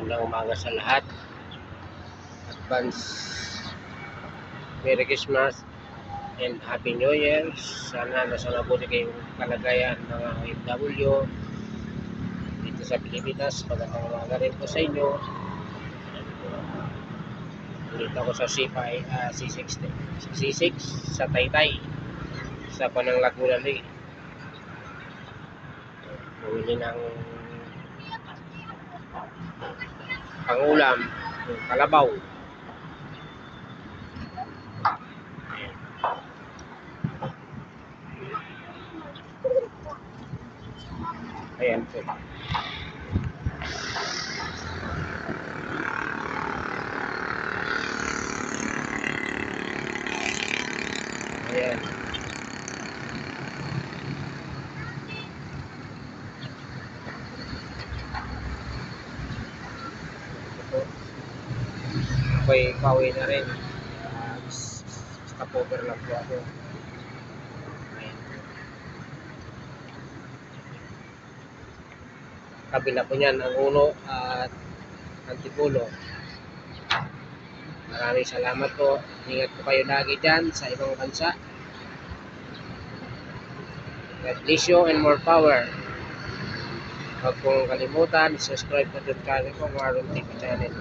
Magandang umaga sa lahat. Advance Merry Christmas and Happy New Year. Sana nasa mabuti kayong kalagayan mga OFW dito sa Pilipinas. Magandang umaga rin po sa inyo. Dito ako sa C5, ah, C6, C6 sa Taytay sa Panang Laguna Lake. Bumili ng pangulam, yung kalabaw. Ayan. Po. Ayan. Ako'y pauwi na rin. Uh, stopover lang po ako. Ayan. Kabila po niyan ang uno at antipulo. Maraming salamat po. Ingat po kayo lagi dyan sa ibang bansa. God bless you and more power. Huwag pong kalimutan, subscribe na din kami po Maroon TV channel.